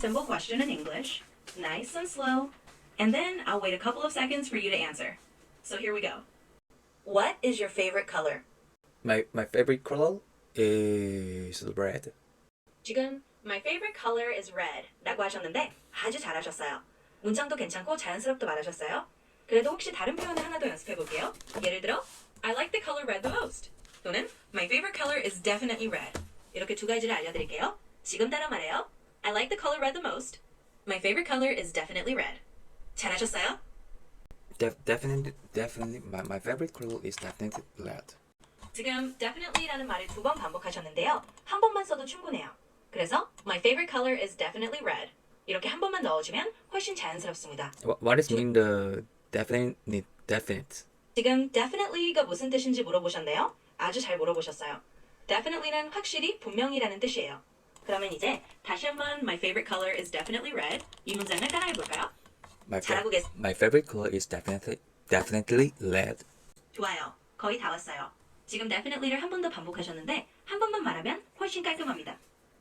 Simple question in English, nice and slow, and then I'll wait a couple of seconds for you to answer. So here we go. What is your favorite color? My my favorite color is red. 지금 my favorite color is red 라고 하셨는데 아주 잘하셨어요. 문장도 괜찮고 자연스럽게 말하셨어요. 그래도 혹시 다른 표현을 하나 더 연습해 볼게요. 예를 들어 I like the color red the most 또는 My favorite color is definitely red 이렇게 두 가지를 알려드릴게요. 지금 따라 말해요. I like the color red the most. My favorite color is definitely red. 잘하셨어요? Def, definitely definitely my, my favorite color is definitely red. 지금 definitely라는 말을 두 번 반복하셨는데요. 한 번만 써도 충분해요. 그래서 my favorite color is definitely red. 이렇게 한 번만 넣어주면 훨씬 자연스럽습니다. What, what is mean the definitely definite? 지금 definitely가 무슨 뜻인지 물어보셨네요. 아주 잘 물어보셨어요. definitely는 확실히 분명히라는 뜻이에요. 그러면 이제 다시 한번 my favorite color is definitely red 이 문장을 따라해 볼까요? My fa- 잘하고 계세요. my favorite color is definitely definitely red. 좋아요. 거의 다 왔어요. 지금 definitely를 한 번 더 반복하셨는데 한 번만 말하면 훨씬 깔끔합니다.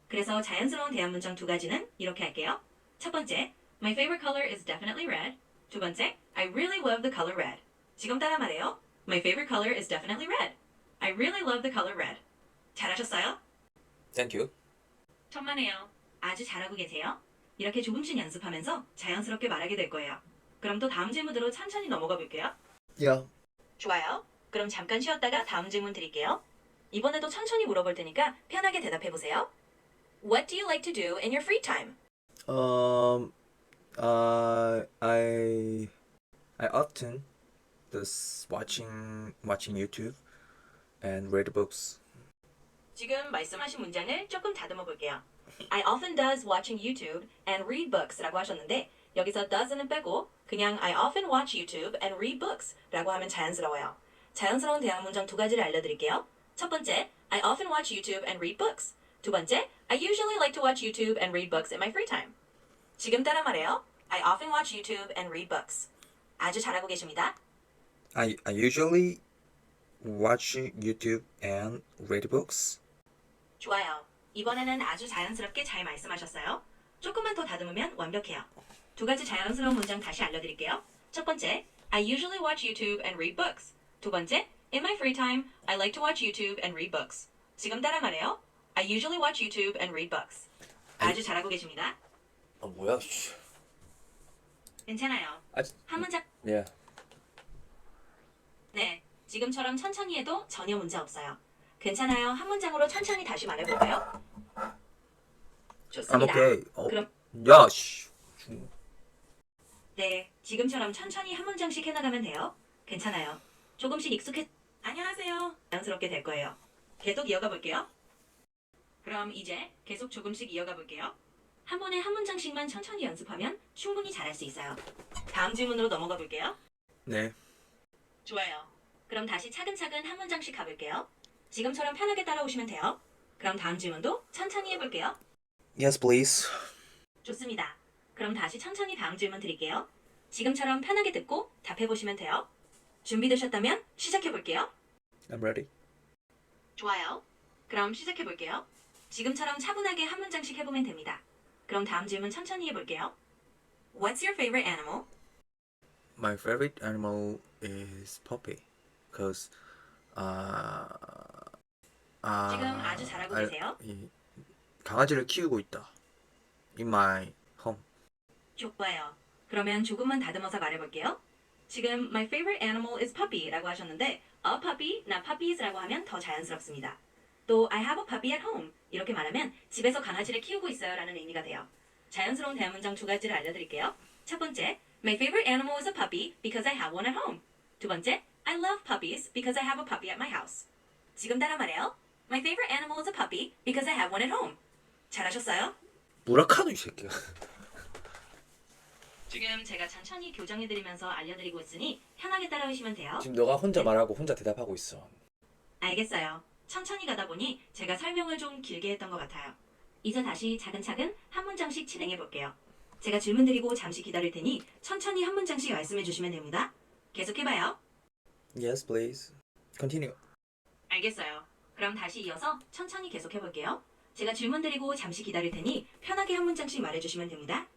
그래서 자연스러운 대화 문장 두 가지는 이렇게 할게요. 첫 번째, My favorite color is definitely red. 두 번째, I really love the color red. 지금 따라 말해요. My favorite color is definitely red. I really love the color red. 잘하셨어요? Thank you. 천만에요. 아주 잘하고 계세요. 이렇게 조금씩 연습하면서 자연스럽게 말하게 될 거예요. 그럼 또 다음 질문으로 천천히 넘어가 볼게요. Yeah. 좋아요. 그럼 잠깐 쉬었다가 다음 질문 드릴게요. 이번에도 천천히 물어볼 테니까 편하게 대답해 보세요. What do you like to do in your free time? Um, uh, I I often just watching watching YouTube and read books. 지금 말씀하신 문장을 조금 다듬어 볼게요. I often does watching YouTube and read books라고 하셨는데 여기서 does는 빼고 그냥 I often watch YouTube and read books라고 하면 자연스러워요. 자연스러운 대화 문장 두 가지를 알려드릴게요. 첫 번째, I often watch YouTube and read books. 두 번째, I usually like to watch YouTube and read books in my free time. 지금 따라 말해요. I often watch YouTube and read books. 아주 잘하고 계십니다. I I usually watch YouTube and read books. 좋아요. 이번에는 아주 자연스럽게 잘 말씀하셨어요. 조금만 더 다듬으면 완벽해요. 두 가지 자연스러운 문장 다시 알려드릴게요. 첫 번째, I usually watch YouTube and read books. 두 번째, In my free time, I like to watch YouTube and read books. 지금 따라 말해요. I usually watch YouTube and read books. 아주 잘하고 계십니다. 아 뭐야? 씨. 괜찮아요. 아, 한 문장. yeah. 네, 지금처럼 천천히 해도 전혀 문제 없어요. 괜찮아요. 한 문장으로 천천히 다시 말해볼까요? I'm 좋습니다. okay. 어, 그럼 야, 씨. 중- 네, 지금처럼 천천히 한 문장씩 해나가면 돼요. 괜찮아요. 조금씩 익숙해. 안녕하세요. 자연스럽게 될 거예요. 계속 이어가 볼게요. 그럼 이제 계속 조금씩 이어가 볼게요. 한 번에 한 문장씩만 천천히 연습하면 충분히 잘할 수 있어요. 다음 질문으로 넘어가 볼게요. 네. 좋아요. 그럼 다시 차근차근 한 문장씩 가볼게요. 지금처럼 편하게 따라오시면 돼요. 그럼 다음 질문도 천천히 해볼게요. Yes, please. 좋습니다. 그럼 다시 천천히 다음 질문 드릴게요. 지금처럼 편하게 듣고 답해보시면 돼요. 준비되셨다면 시작해볼게요. I'm ready. 좋아요. 그럼 시작해볼게요. 지금처럼 차분하게 한 문장씩 해보면 됩니다. 그럼 다음 질문 천천히 해볼게요. What's your favorite animal? My favorite animal is puppy, cause uh, 아, 지금 아주 잘하고 계세요. 이, 강아지를 키우고 있다. In my home. 좋아요. 그러면 조금만 다듬어서 말해볼게요. 지금 my favorite animal is puppy라고 하셨는데 a puppy, not puppies라고 하면 더 자연스럽습니다. 또 I have a puppy at home 이렇게 말하면 집에서 강아지를 키우고 있어요라는 의미가 돼요. 자연스러운 대화 문장 두 가지를 알려드릴게요. 첫 번째, my favorite animal is a puppy because I have one at home. 두 번째, I love puppies because I have a puppy at my house. 지금 따라 말해요. My favorite animal is a puppy because I have one at home. 잘하셨어요? 무라카노 이 새끼야. 지금 제가 천천히 교정해드리면서 알려드리고 있으니 편하게 따라오시면 돼요. 지금 너가 혼자 말하고 혼자 대답하고 있어. 알겠어요. 천천히 가다 보니 제가 설명을 좀 길게 했던 것 같아요. 이제 다시 차근차근 한 문장씩 진행해 볼게요. 제가 질문 드리고 잠시 기다릴 테니 천천히 한 문장씩 말씀해 주시면 됩니다. 계속해봐요. Yes, please. Continue. 알겠어요. 그럼 다시 이어서 천천히 계속해 볼게요. 제가 질문 드리고 잠시 기다릴 테니 편하게 한 문장씩 말해 주시면 됩니다.